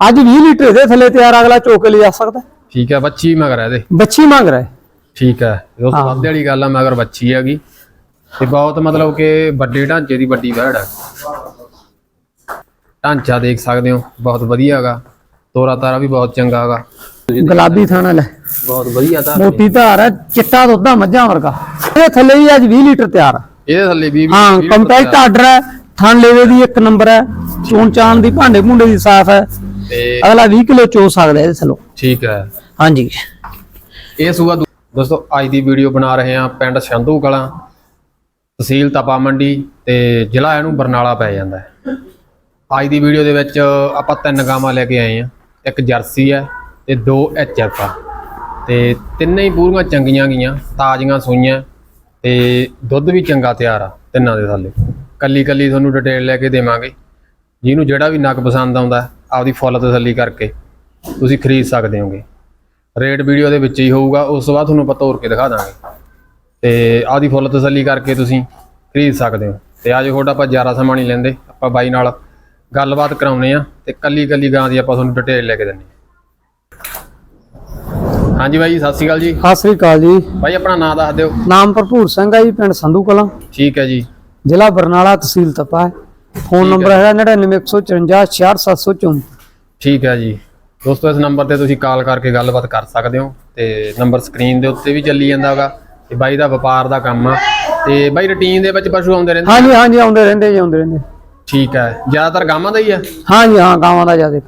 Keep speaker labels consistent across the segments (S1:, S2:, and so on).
S1: ਅੱਜ 20 ਲੀਟਰ ਦੇ ਥੱਲੇ ਤਿਆਰ ਅਗਲਾ ਚੋਕ ਲਿਆ ਸਕਦਾ।
S2: ਠੀਕ ਹੈ ਬੱਚੀ ਮਗਰ ਇਹਦੇ।
S1: ਬੱਚੀ ਮੰਗ ਰਿਹਾ ਹੈ।
S2: ਠੀਕ ਹੈ ਉਸ
S1: ਹਾਂ।
S2: ਵਾਧੇ ਵਾਲੀ ਗੱਲ ਆ ਮਗਰ ਬੱਚੀ ਹੈਗੀ। ਤੇ ਬਹੁਤ ਮਤਲਬ ਕਿ ਵੱਡੇ ਢਾਂਚੇ ਦੀ ਵੱਡੀ ਵਹਿੜ ਹੈ ਢਾਂਚਾ ਦੇਖ ਸਕਦੇ ਹੋ ਬਹੁਤ ਵਧੀਆ ਹੈਗਾ। ਤੋਰਾ ਤਾਰਾ ਵੀ ਬਹੁਤ ਚੰਗਾ ਹੈਗਾ।
S1: ਗੁਲਾਬੀ ਥਾਣਾ ਲੈ।
S2: ਬਹੁਤ ਵਧੀਆ ਤਾਂ
S1: ਮੋਟੀ ਧਾਰ ਹੈ ਚਿੱਟਾ ਦੁੱਧ ਮੱਝਾਂ ਵਰਗਾ। ਇਹਦੇ ਥੱਲੇ ਵੀ ਅੱਜ 20 ਲੀਟਰ ਤਿਆਰ ਆ।
S2: ਇਹਦੇ ਥੱਲੇ ਵੀ
S1: ਹਾਂ ਕੰਪੈਕਟ ਆਰਡਰ ਹੈ ਥਣ ਲੇਵੇ ਦੀ ਇੱਕ ਨੰਬਰ ਹੈ ਚੋਣ ਚਾਣ ਦੀ ਭਾਂਡੇ ਭੁੰਡੇ ਦੀ ਸਾਫ਼ ਹੈ।
S2: ਤੇ
S1: ਅਗਲਾ 20 ਕਿਲੋ ਚੋ ਸਕਦਾ ਇਹਦੇ ਥੱਲੋਂ।
S2: ਠੀਕ ਹੈ।
S1: ਹਾਂਜੀ।
S2: ਇਹ ਸੂਆ ਦੋਸਤੋ ਅੱਜ ਦੀ ਵੀਡੀਓ ਬਣਾ ਰਹੇ ਹਾਂ ਪਿੰਡ ਸੰਧੂ ਕਲਾਂ ਤਹਿਸੀਲ ਤਪਾ ਮੰਡੀ ਤੇ ਜ਼ਿਲ੍ਹਾ ਇਹਨੂੰ ਬਰਨਾਲਾ ਪੈ ਜਾਂਦਾ ਹੈ। ਅੱਜ ਦੀ ਵੀਡੀਓ ਦੇ ਵਿੱਚ ਆਪਾਂ ਤਿੰਨ ਗਾਵਾਂ ਲੈ ਕੇ ਆਏ ਹਾਂ। ਇੱਕ ਜਰਸੀ ਹੈ ਤੇ ਦੋ ਐਚਐਫ ਆ। ਤੇ ਤਿੰਨੇ ਹੀ ਪੂਰੀਆਂ ਚੰਗੀਆਂ ਗਈਆਂ ਤਾਜ਼ੀਆਂ ਸੂਈਆਂ ਤੇ ਦੁੱਧ ਵੀ ਚੰਗਾ ਤਿਆਰ ਆ ਤਿੰਨਾਂ ਦੇ ਥੱਲੇ। ਕੱਲੀ ਕੱਲੀ ਤੁਹਾਨੂੰ ਡਿਟੇਲ ਲੈ ਕੇ ਦੇਵਾਂਗੇ। ਜਿਹਨੂੰ ਜਿਹੜਾ ਵੀ ਨਗ ਪਸੰਦ ਆਉਂਦਾ ਆਪਦੀ ਫੁੱਲ ਤਸੱਲੀ ਕਰਕੇ ਤੁਸੀਂ ਖਰੀਦ ਸਕਦੇ ਹੋਗੇ। ਰੇਟ ਵੀਡੀਓ ਦੇ ਵਿੱਚ ਹੀ ਹੋਊਗਾ ਉਸ ਤੋਂ ਬਾਅਦ ਤੁਹਾਨੂੰ ਆਪਾਂ ਤੋੜ ਕੇ ਦਿਖਾ ਦਾਂਗੇ। ਤੇ ਆਦੀ ਫੁੱਲ ਤਸੱਲੀ ਕਰਕੇ ਤੁਸੀਂ ਖਰੀਦ ਸਕਦੇ ਹੋ। ਤੇ ਅੱਜ ਤੁਹਾਡਾ ਆਪਾਂ ਜ਼ਿਆਦਾ ਸਮਾਂ ਨਹੀਂ ਲੈਂਦੇ ਆਪਾਂ ਬਾਈ ਨਾਲ ਗੱਲਬਾਤ ਕਰਾਉਨੇ ਆ ਤੇ ਕੱਲੀ ਕੱਲੀ ਗਾਂ ਦੀ ਆਪਾਂ ਤੁਹਾਨੂੰ ਡਿਟੇਲ ਲੈ ਕੇ ਦਿੰਨੇ ਆ ਹਾਂਜੀ ਬਾਈ ਸਤਿ ਸ਼੍ਰੀ ਅਕਾਲ ਜੀ।
S1: ਸਤਿ ਸ੍ਰੀ ਅਕਾਲ ਜੀ।
S2: ਬਾਈ ਆਪਣਾ ਨਾਮ ਦੱਸ ਦਿਓ।
S1: ਨਾਮ ਭਰਪੂਰ ਸਿੰਘ ਹੈ ਜੀ ਪਿੰਡ ਸੰਧੂ ਕਲਾਂ।
S2: ਠੀਕ ਹੈ ਜੀ।
S1: ਜ਼ਿਲ੍ਹਾ ਬਰਨਾਲਾ ਤਹਿਸੀਲ ਤਪਾ ਹੈ। ਫੋਨ ਨੰਬਰ ਹੈਗਾ 9915474734
S2: ਠੀਕ ਹੈ ਜੀ। ਦੋਸਤੋ ਇਸ ਨੰਬਰ ਤੇ ਤੁਸੀਂ ਕਾਲ ਕਰਕੇ ਗੱਲਬਾਤ ਕਰ ਸਕਦੇ ਹੋ ਤੇ ਨੰਬਰ ਸਕਰੀਨ ਦੇ ਉੱਤੇ ਵੀ ਚੱਲੀ ਜਾਂਦਾ ਹੈਗਾ ਤੇ ਬਾਈ ਦਾ ਵਪਾਰ ਦਾ ਕੰਮ ਆ ਤੇ ਬਾਈ ਰੁਟੀਨ ਦੇ ਵਿੱਚ ਪਸ਼ੂ ਆਉਂਦੇ ਰਹਿੰਦੇ
S1: ਹਾਂਜੀ ਹਾਂਜੀ ਆਉਂਦੇ ਰਹਿੰਦੇ ਜੀ ਆਉਂਦੇ ਰਹਿੰਦੇ।
S2: ਠੀਕ ਹੈ। ਜ਼ਿਆਦਾਤਰ ਗਾਵਾਂ ਦਾ ਹੀ ਆ?
S1: ਹਾਂਜੀ ਹਾਂ ਗਾਵਾਂ ਦਾ ਜ਼ਿਆਦਾ।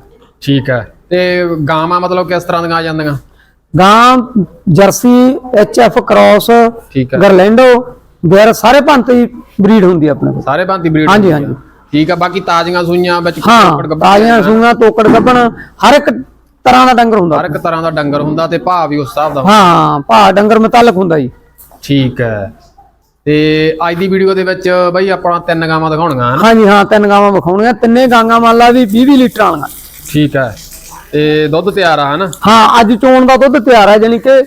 S2: ਠੀਕ ਹੈ। ਤੇ ਗਾਵਾਂ ਮਤਲਬ ਕਿਸ ਤਰ੍ਹਾਂ ਦੀਆਂ ਆ ਜਾਂਦੀਆਂ?
S1: ਗਾਂ ਜਰਸੀ ਐਫ ਕ੍ਰਾਸ ਗਰਲੈਂਡੋ ਗੈਰ ਸਾਰੇ ਭੰਤ ਬਰੀਡ ਹੁੰਦੀ ਆਪਣੇ ਕੋਲ।
S2: ਸਾਰੇ ਭਾਂਤੀ ਬਰੀਡ
S1: ਹਾਂਜੀ, ਹਾਂਜੀ।
S2: ਠੀਕ ਹੈ ਬਾਕੀ ਤਾਜ਼ੀਆਂ ਸੂਈਆਂ ਵਿੱਚ
S1: ਹਾਂ
S2: ਗੱਭਣ
S1: ਤਾਜ਼ੀਆਂ ਸੂਆਂ ਤੋਕੜ ਗੱਬਣ ਹਰ ਇੱਕ ਤਰ੍ਹਾਂ ਦਾ ਡੰਗਰ ਹੁੰਦਾ।
S2: ਹਰ ਇੱਕ ਤਰ੍ਹਾਂ ਦਾ ਡੰਗਰ ਹੁੰਦਾ ਤੇ ਭਾਅ ਵੀ ਉਸ ਹਿਸਾਬ ਦਾ
S1: ਹਾਂ ਭਾ ਡੰਗਰ ਮੁਤਲਕ ਹੁੰਦਾ ਜੀ।
S2: ਠੀਕ ਹੈ। ਤੇ ਅੱਜ ਦੀ ਵੀਡੀਓ ਦੇ ਵਿੱਚ ਬਈ ਆਪਾਂ ਤਿੰਨ ਗਾਵਾਂ ਦਿਖਾਉਣੀਆਂ ਹਨ?
S1: ਹਾਂਜੀ ਹਾਂ ਤਿੰਨ ਗਾਵਾਂ ਵਿਖਾਉਣੀਆਂ। ਤਿੰਨੇ ਗਾਂਗਾ ਮੰਨ ਲਾ ਵੀ 20 20 ਲੀਟਰ ਵਾਲੀਆਂ
S2: ਠੀਕ ਹੈ। ਤੇ ਦੁੱਧ ਤਿਆਰ ਆ ਹਨ?
S1: ਹਾਂ ਅੱਜ ਚੋਣ ਦਾ ਦੁੱਧ ਤਿਆਰ ਹੈ ਜਾਨੀ ਕਿ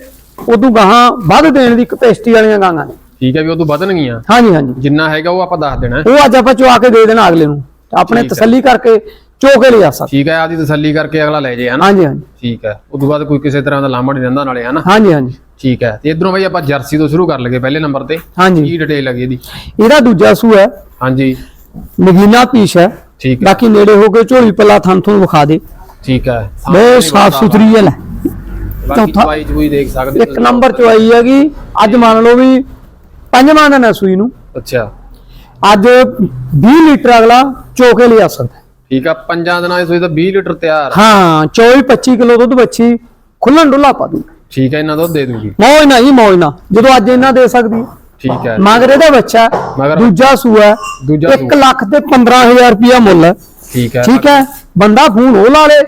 S1: ਉਦੋਂ ਗਾਹਾਂ ਵੱਧ ਦੇਣ ਦੀ ਕਪੈਸਿਟੀ ਵਾਲੀਆਂ ਗਾਂਗਾ ਨੇ।
S2: ਠੀਕ ਹੈ ਵੀ ਤੋਂ ਵਧਣਗੀਆਂ।
S1: ਹਾਂਜੀ ਹਾਂਜੀ।
S2: ਜਿੰਨਾ ਹੈਗਾ ਉਹ ਆਪਾਂ ਦੱਸ ਦੇਣਾ।
S1: ਉਹ ਅੱਜ ਆਪਾਂ ਚਵਾ ਕੇ ਦੇ ਦੇਣਾ ਅਗਲੇ ਨੂੰ। ਆਪਣੇ। ਤਸੱਲੀ ਕਰਕੇ ਚੋ ਕੇ ਲਿਆ ਸਕਦੇ
S2: ਠੀਕ ਹੈ ਆਦੀ ਤਸੱਲੀ ਕਰਕੇ ਅਗਲਾ ਲੈ ਜੇ ਹਨਾ?
S1: ਹਾਂਜੀ ਹਾਂਜੀ।
S2: ਠੀਕ ਹੈ। ਉਸ ਤੋਂ ਬਾਅਦ ਕੋਈ ਕਿਸੇ ਤਰ੍ਹਾਂ ਦਾ ਲਾਂਭਾ ਨਹੀਂ ਰਹਿੰਦਾ ਨਾਲੇ ਹਨਾ?
S1: ਹਾਂਜੀ ਹਾਂਜੀ।
S2: ਠੀਕ ਹੈ। ਤੇ ਇਧਰੋਂ ਬਈ ਆਪਾਂ ਜਰਸੀ ਤੋਂ ਸ਼ੁਰੂ ਕਰ ਲਗੇ ਪਹਿਲੇ ਨੰਬਰ ਤੇ।
S1: ਹਾਂਜੀ।
S2: ਕੀ ਡਿਟੇਲ ਹੈਗੀ ਇਹਦੀ?
S1: ਇਹਦਾ ਦੂਜਾ ਸੂ ਹੈ।
S2: ਹਾਂਜੀ।
S1: ਨਗੀਨਾ ਪੀਸ ਹੈ।
S2: ਠੀਕ ਹੈ।
S1: ਬਾਕੀ ਨੇੜੇ ਹੋ ਕੇ ਝੋਲੀ ਪੱਲਾ ਥਣ ਤੋਂ ਵਿਖਾ ਦੇ।
S2: ਠੀਕ ਹੈ।
S1: ਬਹੁਤ ਸਾਫ਼ ਸੁਥਰੀ ਹੈ ਲੈ।
S2: ਬਾਕੀ
S1: ਚੌਥਾ-
S2: ਚਵਾਈ ਚੂਈ ਦੇਖ ਸਕਦੇ
S1: ਇੱਕ ਨੰਬਰ ਚਵਾਈ ਹੈਗੀ। ਅੱਜ ਮੰਨ ਲਓ ਵੀ ਪੰਜਵਾਂ ਦਿਨ ਹੈ ਸੂਈ ਨੂੰ
S2: ਅੱਛਾ
S1: ਅੱਜ 20 ਲੀਟਰ ਅਗਲਾ ਚੋ ਕੇ ਲਿਆ ਸਕਦਾ ਹੈ।
S2: ਠੀਕ ਆ ਪੰਜਾਂ ਦਿਨਾਂ ਦੀ ਸੂਈ ਤਾਂ 20 ਲੀਟਰ ਤਿਆਰ।
S1: ਹਾਂ 24 25 ਕਿਲੋ ਦੁੱਧ ਬੱਚੀ ਖੁੱਲਣ ਡੁੱਲਾ ਪਾ ਦੂ
S2: ਠੀਕ ਹੈ ਇਹਨਾਂ ਦੁੱਧ ਦੇ ਦੂਗੀ
S1: ਮੌਜ ਨਾ ਹੀ ਮੌਜ ਨਾ ਜਦੋਂ ਅੱਜ ਇਹਨਾਂ ਦੇ ਸਕਦੀ।
S2: ਠੀਕ ਹੈ
S1: ਮਗਰ ਇਹਦਾ ਬੱਚਾ ਦੂਜਾ ਸੂਆ।
S2: ਦੂਜਾ
S1: ਇੱਕ ਲੱਖ ਤੇ 15000 ਰੁਪਇਆ ਮੁੱਲ ਹੈ
S2: ਠੀਕ ਹੈ
S1: ਠੀਕ ਹੈ ਬੰਦਾ ਫੋਨ ਉਹ ਲਾ ਲੇ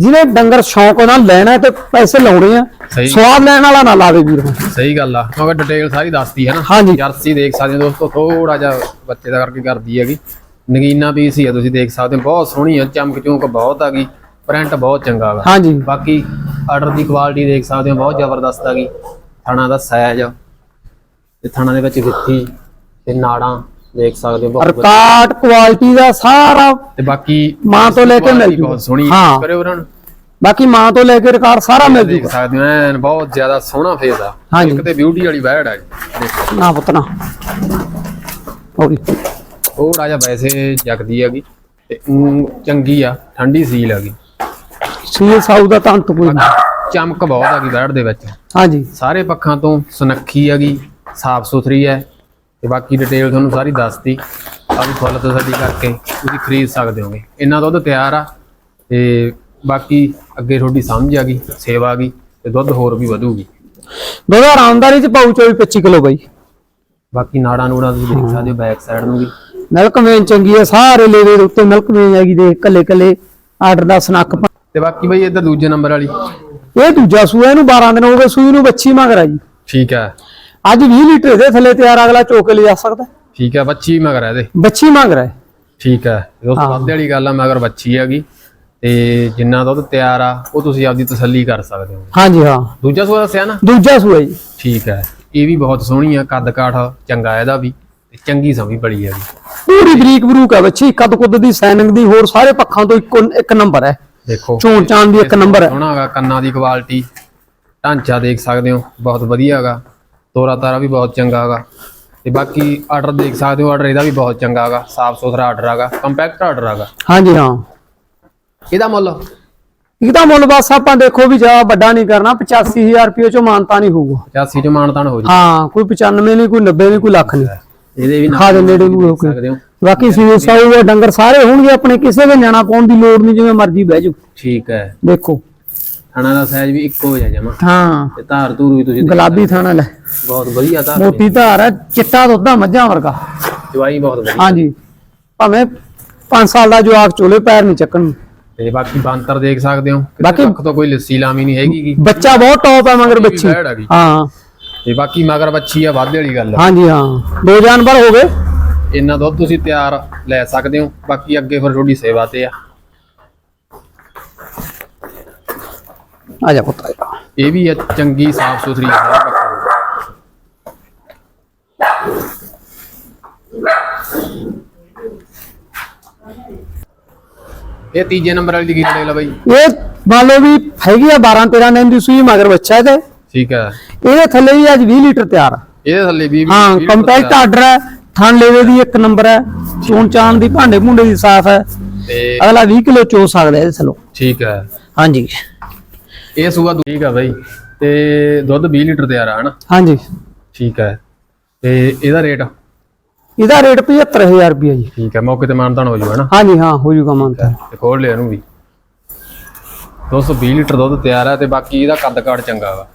S1: ਜਿਹਨੇ ਡੰਗਰ ਸ਼ੌਂਕ ਨਾਲ ਲੈਣਾ ਤੇ ਪੈਸੇ ਲਾਉਣੇ ਆ।
S2: ਸਹੀ।
S1: ਸਵਾਦ ਲੈਣ ਵਾਲਾ ਨਾ ਲਾਵੇ ਵੀਰ।
S2: ਸਹੀ ਗੱਲ ਆ। ਕਿਉਂਕਿ ਡਿਟੇਲ ਸਾਰੀ ਦੱਸਦੀ ਹੈ ਨਾ।
S1: ਹਾਂਜੀ।
S2: ਜਰਸੀ ਦੇਖ ਸਕਦੇ ਹੋ ਦੋਸਤੋ ਥੋੜਾ ਜਿਹਾ ਬੱਚੇ ਦਾ ਕਰਕੇ ਕਰਦੀ ਹੈਗੀ। ਨਗੀਨਾ ਪੀਸ ਹੀ ਆ ਤੁਸੀਂ ਦੇਖ ਸਕਦੇ ਹੋ। ਬਹੁਤ ਸੋਹਣੀ ਆ ਚਮਕ ਚੂਕ ਬਹੁਤ ਹੈਗੀ ਪ੍ਰਿੰਟ ਬਹੁਤ ਚੰਗਾ ਵਾ।
S1: ਹਾਂਜੀ।
S2: ਬਾਕੀ ਆਰਡਰ ਦੀ ਕੁਆਲਿਟੀ ਦੇਖ ਸਕਦੇ ਹੋ ਬਹੁਤ ਜ਼ਬਰਦਸਤ ਹੈਗੀ ਥਣਾ ਦਾ ਸਾਈਜ਼ ਤੇ ਥਣਾ ਦੇ ਵਿੱਚ ਵਿੱਥੀ ਤੇ ਨਾੜਾਂ। ਦੇਖ ਸਕਦੇ ਹੋ ਬਹੁਤ ਵਧੀਆ।
S1: ਰਿਕਾਰਡ ਕੁਆਲਿਟੀ ਦਾ ਸਾਰਾ
S2: ਤੇ ਬਾਕੀ
S1: ਮਾਂ ਤੋਂ ਲੈ ਕੇ ਮਿਲ ਜੂਗਾ।
S2: ਬਹੁਤ ਸੋਹਣੀ
S1: ਹਾਂ।
S2: ਕਰੇ ਉਹਨਾਂ ਨੂੰ।
S1: ਬਾਕੀ ਮਾਂ ਤੋਂ ਲੈ ਕੇ ਰਿਕਾਰਡ ਸਾਰਾ ਮਿਲ
S2: ਦੇਖ
S1: ਜੂਗਾ।
S2: ਸਕਦੇ ਹੋ ਐਨ ਬਹੁਤ ਜ਼ਿਆਦਾ ਸੋਹਣਾ ਫੇਸ ਆ।
S1: ਹਾਂਜੀ।
S2: ਇੱਕ ਤੇ ਬਿਊਟੀ ਵਾਲੀ ਬੈੜ ਆ ਦੇਖੋ।
S1: ਨਾ ਪੁੱਤਨਾ ਹੋ ਗਈ
S2: ਥੋੜਾ ਜਿਹਾ ਵੈਸੇ ਜਗਦੀ ਹੈਗੀ ਤੇ ਊਂ ਚੰਗੀ ਆ ਠੰਡੀ ਸੀਲ ਹੈਗੀ।
S1: ਸੀਲ ਸਾਊ ਦਾ ਤਾਂ ਅੰਤ ਕੋਈ ਨਹੀਂ
S2: ਚਮਕ ਬਹੁਤ ਹੈਗੀ ਬੈੜ ਦੇ ਵਿੱਚ।
S1: ਹਾਂਜੀ।
S2: ਸਾਰੇ ਪੱਖਾਂ ਤੋਂ ਸੁਨੱਖੀ ਹੈਗੀ ਸਾਫ਼ ਸੁਥਰੀ ਹੈ। ਤੇ ਬਾਕੀ ਡਿਟੇਲ ਤੁਹਾਨੂੰ ਸਾਰੀ ਦੱਸਤੀ। ਆ ਵੀ ਫੁੱਲ ਤਸੱਲੀ ਕਰਕੇ ਤੁਸੀਂ ਖਰੀਦ ਸਕਦੇ ਹੋਗੇ। ਇੰਨਾ ਦੁੱਧ ਤਿਆਰ ਆ ਤੇ ਬਾਕੀ ਅੱਗੇ ਤੁਹਾਡੀ ਸਮਝ ਆ ਗਈ ਸੇਵਾ ਆ ਗਈ ਤੇ ਦੁੱਧ ਹੋਰ ਵੀ ਵਧੂਗੀ।
S1: ਦੁੱਧ ਆਰਾਮਦਾਰੀ ਚ ਪਾਉ 24 25 ਕਿਲੋ ਬਾਈ।
S2: ਬਾਕੀ ਨਾੜਾਂ ਨੂੜਾਂ ਤੁਸੀਂ ਦੇਖ ਸਕਦੇ ਹੋ ਬੈਕ ਸਾਈਡ ਨੂੰ ਵੀ।
S1: ਮਿਲਕ ਵੇਨ ਚੰਗੀ ਹੈ ਸਾਰੇ ਲੇਵੇ ਦੇ ਉੱਤੇ ਮਿਲਕ ਵੇਨ ਹੈਗੀ ਦੇ ਕੱਲੇ ਕੱਲੇ ਆਰਡਰ ਦਾ ਸਨੱਕ
S2: ਤੇ ਬਾਕੀ ਬਈ ਇੱਧਰ ਦੂਜੇ ਨੰਬਰ ਵਾਲੀ।
S1: ਇਹ ਦੂਜਾ ਸੂਆ ਇਹਨੂੰ 12 ਦਿਨ ਹੋ ਗਏ ਸੂਈ ਨੂੰ ਬੱਚੀ ਮੰਗ ਰਿਹਾ ਜੀ
S2: ਠੀਕ ਹੈ
S1: ਅੱਜ 20 ਲੀਟਰ ਦੇ ਥੱਲੇ ਤਿਆਰ ਅਗਲਾ ਚੋ ਕੇ ਲਿਆ ਸਕਦਾ।
S2: ਠੀਕ ਹੈ ਬੱਚੀ ਮਗਰ ਇਹਦੇ।
S1: ਬੱਚੀ ਮੰਗ ਰਿਹਾ ਹੈ।
S2: ਠੀਕ ਹੈ ਉਸ
S1: ਹਾਂ।
S2: ਵਾਧੇ ਵਾਲੀ ਗੱਲ ਆ ਮਗਰ ਬੱਚੀ ਹੈਗੀ। ਤੇ ਜਿੰਨਾ ਦੁੱਧ ਤਿਆਰ ਆ ਉਹ ਤੁਸੀਂ ਆਪਦੀ ਤਸੱਲੀ ਕਰ ਸਕਦੇ ਹੋ।
S1: ਹਾਂਜੀ ਹਾਂ।
S2: ਦੂਜਾ ਸੂਆ ਦੱਸਿਆ ਨਾ?
S1: ਦੂਜਾ ਸੂਆ ਜੀ।
S2: ਠੀਕ ਹੈ ਇਹ ਵੀ ਬਹੁਤ ਸੋਹਣੀ ਆ ਕੱਦ ਕਾਠ ਚੰਗਾ ਇਹਦਾ ਵੀ ਤੇ ਚੰਗੀ ਸਮੀ ਬੜੀ ਹੈਗੀ
S1: ਪੂਰੀ ਬਰੀਕ ਬਰੂਕ ਹੈ ਬੱਚੀ ਕੱਦ ਕੁੱਦ ਦੀ ਸੈਨਿੰਗ ਦੀ ਹੋਰ ਸਾਰੇ ਪੱਖਾਂ ਤੋਂ ਇੱਕੋ ਇੱਕ ਨੰਬਰ ਹੈ
S2: ਦੇਖੋ
S1: ਚੋਣ ਚਾਣ ਦੀ ਇੱਕ ਨੰਬਰ ਹੈ
S2: ਸੋਹਣਾ ਹੈਗਾ ਕੰਨਾਂ ਦੀ ਕੁਆਲਿਟੀ ਢਾਂਚਾ ਦੇਖ ਸਕਦੇ ਹੋ ਬਹੁਤ ਵਧੀਆ ਹੈਗਾ ਤੋਰਾ ਤਾਰਾ ਵੀ ਬਹੁਤ ਚੰਗਾ ਹੈਗਾ। ਤੇ ਬਾਕੀ ਆਰਡਰ ਦੇਖ ਸਕਦੇ ਹੋ ਆਰਡਰ ਇਹਦਾ ਵੀ ਬਹੁਤ ਚੰਗਾ ਹੈਗਾ ਸਾਫ਼ ਸੁਥਰਾ ਆਰਡਰ ਹੈਗਾ ਕੰਪੈਕਟ ਆਰਡਰ ਹੈਗਾ।
S1: ਹਾਂਜੀ ਹਾਂ।
S2: ਇਹਦਾ ਮੁੱਲ?
S1: ਇਹਦਾ ਮੁੱਲ ਬਸ ਆਪਾਂ ਦੇਖੋ ਵੀ ਜ਼ਿਆਦਾ ਵੱਡਾ ਨਹੀਂ ਕਰਨਾ 85000 ਰੁਪਏ ਚੋਂ ਮਾਨਤਾ ਨਹੀਂ ਹੋਊਗਾ।
S2: 85 ਚ ਮਾਨਤਾਨ ਹੋ ਜੀ
S1: ਹਾਂ ਕੋਈ 95 ਨਹੀਂ ਕੋਈ 90 ਨਹੀਂ ਕੋਈ ਲੱਖ ਨਹੀਂ।
S2: ਇਹਦੇ ਵੀ
S1: ਖਾ ਦੇ ਨੇੜੇ ਨੂੰ ਹੋ ਕੇ।
S2: ਸਕਦੇ ਹੋ।
S1: ਬਾਕੀ ਸੀਲ ਸਾਊ ਆ ਡੰਗਰ ਸਾਰੇ ਹੋਣਗੇ ਆਪਣੇ ਕਿਸੇ ਦੇ ਨਿਆਣਾ ਪਾਉਣ ਦੀ ਲੋੜ ਨਹੀਂ ਜਿਵੇਂ ਮਰਜ਼ੀ ਬਹਿ ਜਾਓ।
S2: ਠੀਕ ਹੈ।
S1: ਦੇਖੋ।
S2: ਥਣਾ ਦਾ ਸਾਈਜ਼ ਵੀ ਇੱਕੋ ਜਿਹਾ ਜਮਾ।
S1: ਹਾਂ।
S2: ਤੇ ਧਾਰ ਧੂਰ ਵੀ ਤੁਸੀਂ
S1: ਗੁਲਾਬੀ ਥਾਣਾ ਲੈ।
S2: ਬਹੁਤ ਵਧੀਆ ਧਾਰ
S1: ਮੋਟੀ ਧਾਰ ਹੈ ਚਿੱਟਾ ਦੁੱਧ ਮੱਝਾਂ ਵਰਗਾ।
S2: ਜਵਾਈ ਬਹੁਤ ਵਧੀਆ।
S1: ਹਾਂਜੀ। ਭਾਵੇਂ 5 ਸਾਲ ਦਾ ਜਵਾਕ ਚੋਲੇ ਪੈਰ ਨਹੀਂ ਚੱਕਣ।
S2: ਤੇ ਬਾਕੀ ਬਾਂਤਰ ਦੇਖ ਸਕਦੇ ਹੋ।
S1: ਬਾਕੀ-
S2: ਤੋਂ ਕੋਈ ਲੱਸੀ ਲਾਮੀ ਨਹੀਂ ਹੈਗੀ ਗੀ।
S1: ਬੱਚਾ ਬਹੁਤ ਟੌਪ ਹੈ ਮਗਰ ਬੱਚੀ। ਹਾਂ।
S2: ਤੇ ਬਾਕੀ ਮਗਰ ਬੱਚੀ ਆ ਵਾਧੇ ਵਾਲੀ ਗੱਲ
S1: ਹਾਂਜੀ ਹਾਂ। ਦੋ ਜਾਨਵਰ ਹੋ ਗਏ।
S2: ਇੰਨਾ ਦੁੱਧ ਤੁਸੀਂ ਤਿਆਰ ਲੈ ਸਕਦੇ ਹੋ। ਬਾਕੀ ਅੱਗੇ ਫਿਰ ਤੁਹਾਡੀ ਸੇਵਾ ਤੇ ਆ।
S1: ਆ ਜਾ ਪੁੱਤ ਆ ਜਾ।
S2: ਇਹ ਵੀ ਆ ਚੰਗੀ ਸਾਫ਼ ਸੁਥਰੀ ਹੈ। ਇਹ ਤੀਜੇ ਨੰਬਰ ਵਾਲੀ ਦੀ ਕੀ ਡਿਟੇਲ ਆ ਬਾਈ।
S1: ਇਹ ਮੰਨ ਲਓ ਵੀ ਹੈਗੀ ਆ 12 13 ਦਿਨ ਦੀ ਸੂਈ ਮਗਰ ਬੱਚਾ ਇਹਦੇ।
S2: ਠੀਕ ਹੈ
S1: ਇਹਦੇ ਥੱਲੇ ਵੀ ਅੱਜ 20 ਲੀਟਰ ਤਿਆਰ। ਆ।
S2: ਇਹਦੇ ਥੱਲੇ ਵੀ
S1: ਹਾਂ ਕੰਪੈਕਟ ਆਰਡਰ ਹੈ ਥਣ ਲੇਵੇ ਦੀ ਇੱਕ ਨੰਬਰ ਹੈ ਚੋਣ ਚਾਣ ਦੀ ਭਾਂਡੇ ਭੁੰਡੇ ਦੀ ਸਾਫ਼ ਹੈ।
S2: ਤੇ
S1: ਅਗਲਾ 20 ਕਿਲੋ ਚੋ ਸਕਦਾ ਇਹਦੇ ਥੱਲੋਂ।
S2: ਠੀਕ ਹੈ
S1: ਹਾਂਜੀ।
S2: ਇਹ ਸੂਆ ਠੀਕ ਆ ਬਾਈ। ਤੇ ਦੁੱਧ 20 ਲੀਟਰ ਤਿਆਰ ਆ ਹਨਾ?
S1: ਹਾਂਜੀ।
S2: ਠੀਕ ਹੈ ਤੇ ਇਹਦਾ ਰੇਟ?
S1: ਇਹਦਾ ਰੇਟ 75000 ਰੁਪਏ ਜੀ।
S2: ਠੀਕ ਹੈ ਮੌਕੇ ਤੇ ਮਾਨਤਾਨ ਹੋ ਜੂ ਹਨਾ?
S1: ਹਾਂਜੀ ਹਾਂ ਹੋ ਜੂਗਾ ਮੰਨਤਾ
S2: ਤੇ ਖੋਲ ਲਿਆ ਇਹਨੂੰ ਵੀ। 220 ਲੀਟਰ ਦੁੱਧ ਤਿਆਰ ਹੈ ਤੇ ਬਾਕੀ ਇਹਦਾ ਕੱਦ ਕਾਠ ਚੰਗਾ ਵਾ।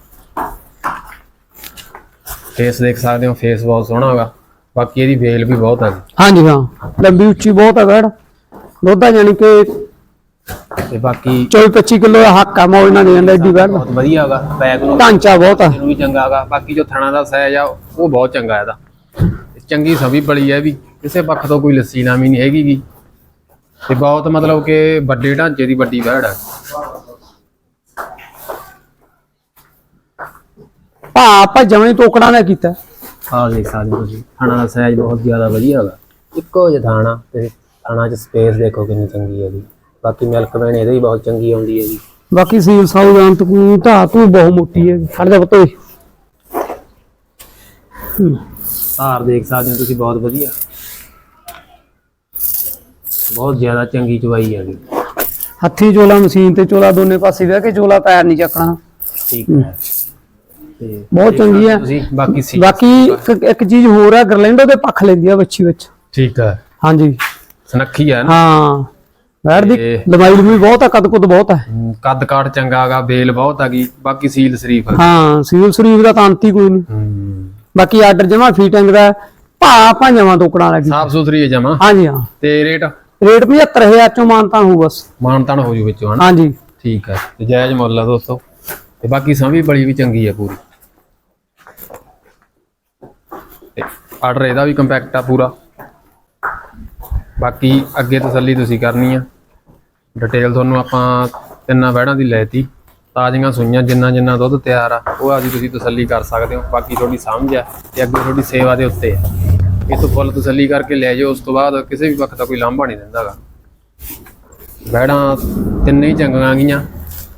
S2: ਫੇਸ ਦੇਖ ਸਕਦੇ ਹੋ ਫੇਸ ਬਹੁਤ ਸੋਹਣਾ ਹੈਗਾ ਬਾਕੀ ਇਹਦੀ ਵੇਲ ਵੀ ਬਹੁਤ ਹੈਗੀ
S1: ਹਾਂਜੀ ਹਾਂ। ਲੰਬੀ ਉੱਚੀ ਬਹੁਤ ਹੈ ਵੜ। ਦੁੱਧ ਦਾ ਯਾਨੀ ਕਿ
S2: ਤੇ ਬਾਕੀ
S1: 24 25 ਕਿਲੋ ਦਾ ਹੱਕ ਆ ਮੌਜ ਨਾਲ ਦੇ ਜਾਂਦਾ ਏਡੀ ਵੜ
S2: ਬਹੁਤ ਵਧੀਆ ਹੈਗਾ ਬੈਗ ਨੂੰ
S1: ਢਾਂਚਾ ਬਹੁਤ ਆ।
S2: ਵੀ ਚੰਗਾ ਹੈਗਾ ਬਾਕੀ ਜੋ ਥਣਾ ਦਾ ਸਾਈਜ਼ ਆ ਉਹ ਬਹੁਤ ਚੰਗਾ ਇਹਦਾ। ਚੰਗੀ ਸਭੀ ਬਲੀ ਹੈ ਵੀ ਕਿਸੇ ਪੱਖ ਤੋਂ ਕੋਈ ਲੱਸੀ ਨਾਮੀ ਨਹੀਂ ਹੈਗੀ ਗੀ। ਤੇ ਬਹੁਤ ਮਤਲਬ ਕਿ ਵੱਡੇ ਢਾਂਚੇ ਦੀ ਵੱਡੀ ਵਹਿੜ ਹੈ
S1: ਭਾ ਆਪਾਂ ਜਮਣੀ ਟੋਕੜਾ ਦਾ ਕੀਤਾ।
S2: ਆਹ ਦੇਖ ਸਕਦੇ ਹੋ ਤੁਸੀਂ ਥਾਣਾ ਦਾ ਸਾਈਜ਼ ਬਹੁਤ ਜ਼ਿਆਦਾ ਵਧੀਆ ਹੈਗਾ ਇੱਕੋ ਜਿਹਾ ਥਾਣਾ ਤੇ ਥਾਣਾ 'ਚ ਸਪੇਸ ਦੇਖੋ ਕਿੰਨੀ ਚੰਗੀ ਹੈਗੀ ਬਾਕੀ ਮਿਲਕ ਵੈਨ ਇਹਦੇ ਵੀ ਬਹੁਤ ਚੰਗੀ ਆਉਂਦੀ ਹੈਗੀ
S1: ਬਾਕੀ ਸੀਲ ਸਾਊ ਜਾਂਤ ਕੋ ਧਾ ਤੂੰ ਬਹੁਤ ਮੋਟੀ ਹੈ ਖੜ ਜਾ ਪੁੱਤੋ
S2: ਧਾਰ ਦੇਖ ਸਕਦੇ ਹੋ ਤੁਸੀਂ ਬਹੁਤ ਵਧੀਆ। ਬਹੁਤ ਜ਼ਿਆਦਾ ਚੰਗੀ ਚਵਾਈ ਹੈਗੀ
S1: ਹੱਥੀ ਚੋਲਾ ਮਸ਼ੀਨ ਤੇ ਚੋਲਾ ਦੋਨੇ ਪਾਸੇ ਬਹਿ ਕੇ ਚੋਲਾ ਪੈਰ ਨਹੀਂ ਚੱਕਣਾ।
S2: ਠੀਕ ਹੈ। ਤੇ
S1: ਬਹੁਤ ਚੰਗੀ ਹੈ।
S2: ਤੁਸੀਂ ਬਾਕੀ ਸੀ
S1: ਬਾਕੀ ਇੱਕ ਇੱਕ ਚੀਜ਼ ਹੋਰ ਹੈ ਗਰਲੈਂਡੋ ਦੇ ਪੱਖ ਲੈਂਦੀ ਆ ਬੱਚੀ ਵਿੱਚ।
S2: ਠੀਕ ਹੈ।
S1: ਹਾਂਜੀ।
S2: ਸਨੱਖੀ ਹੈ ਨਾ।
S1: ਹਾਂ। ਬੈਠ ਦੀ
S2: ਤੇ-
S1: ਲੰਬਾਈ ਲੰਬੀ ਬਹੁਤ ਆ ਕੱਦ ਕੁੱਦ ਬਹੁਤ
S2: ਹਮ, ਕੱਦ ਕਾਠ ਚੰਗਾ ਹੈਗਾ ਬੇਲ ਬਹੁਤ ਹੈਗੀ ਬਾਕੀ ਸੀਲ ਸ਼ਰੀਫ ਹੈ
S1: ਹਾਂ ਸੀਲ ਸ਼ਰੀਫ ਦਾ ਤਾਂ ਅੰਤ ਕੋਈ ਨਹੀਂ। ਬਾਕੀ ਆਰਡਰ ਜਮਾ ਫੀਟਿੰਗ ਦਾ ਭਾ ਜਮਾ ਟੋਕੜਾ ਲੱਗੀ।
S2: ਸਾਫ਼ ਸੁਥਰੀ ਹੈ ਜਮਾ?
S1: ਹਾਂਜੀ ਹਾਂ।
S2: ਤੇ ਰੇਟ?
S1: ਰੇਟ 75000 ਚੋਂ ਮਾਨਤਾ ਹੋਊ ਬਸ।
S2: ਮਾਨਤਾਨ ਹੋ ਜੂ ਵਿੱਚੋਂ ਹਨਾ?
S1: ਹਾਂਜੀ।
S2: ਠੀਕ ਹੈ ਤੇ ਜਾਇਜ਼ ਮੁੱਲ ਆ ਦੋਸਤੋ। ਤੇ ਬਾਕੀ ਸੰਭੀ ਬੜੀ ਵੀ ਚੰਗੀ ਹੈ ਪੂਰੀ। ਤੇ ਆਰਡਰ ਇਹਦਾ ਵੀ ਕੰਪੈਕਟ ਆ ਪੂਰਾ। ਬਾਕੀ ਅੱਗੇ ਤਸੱਲੀ ਤੁਸੀਂ ਕਰਨੀ ਆ। ਡਿਟੇਲ ਤੁਹਾਨੂੰ ਆਪਾਂ ਤਿੰਨਾਂ ਵਹਿੜਾਂ ਦੀ ਲੈਤੀ ਤਾਜ਼ੀਆਂ ਸੂਈਆਂ, ਜਿੰਨਾ ਜਿੰਨਾ ਦੁੱਧ ਤਿਆਰ ਆ, ਉਹ ਆਦੀ ਤੁਸੀਂ ਤਸੱਲੀ ਕਰ ਸਕਦੇ ਹੋ। ਬਾਕੀ ਤੁਹਾਡੀ ਸਮਝ ਆ ਤੇ ਅੱਗੇ ਤੁਹਾਡੀ ਸੇਵਾ ਦੇ ਉੱਤੇ ਆ। ਇਹ ਤੋਂ ਫੁੱਲ ਤਸੱਲੀ ਕਰਕੇ ਲੈ ਜਾਓ। ਉਸ ਤੋਂ ਬਾਅਦ ਕਿਸੇ ਵੀ ਵਕਤ ਦਾ ਕੋਈ ਲਾਂਭਾ ਨਹੀਂ ਦਿੰਦਾਗਾ ਵੈੜਾਂ ਤਿੰਨੇ ਹੀ ਚੰਗੀਆਂ ਗਈਆਂ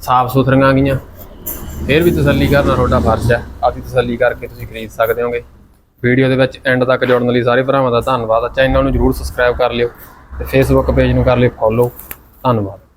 S2: ਸਾਫ਼ ਸੁਥਰੀਆਂ ਗਈਆਂ ਫਿਰ ਵੀ ਤਸੱਲੀ ਕਰਨਾ ਤੁਹਾਡਾ ਫਰਜ਼ ਹੈ ਆਪਦੀ ਤਸੱਲੀ ਕਰਕੇ ਤੁਸੀਂ ਖਰੀਦ ਸਕਦੇ ਹੋਗੇ। ਵੀਡੀਓ ਦੇ ਵਿੱਚ ਐਂਡ ਤੱਕ ਜੁੜਨ ਲਈ ਸਾਰੇ ਭਰਾਵਾਂ ਦਾ ਧੰਨਵਾਦ ਚੈਨਲ ਨੂੰ ਜਰੂਰ ਸਬਸਕ੍ਰਾਈਬ ਕਰ ਲਿਓ ਤੇ ਫੇਸਬੁੱਕ ਪੇਜ ਨੂੰ ਕਰ ਲਿਓ। ਫੋਲੋ ਧੰਨਵਾਦ।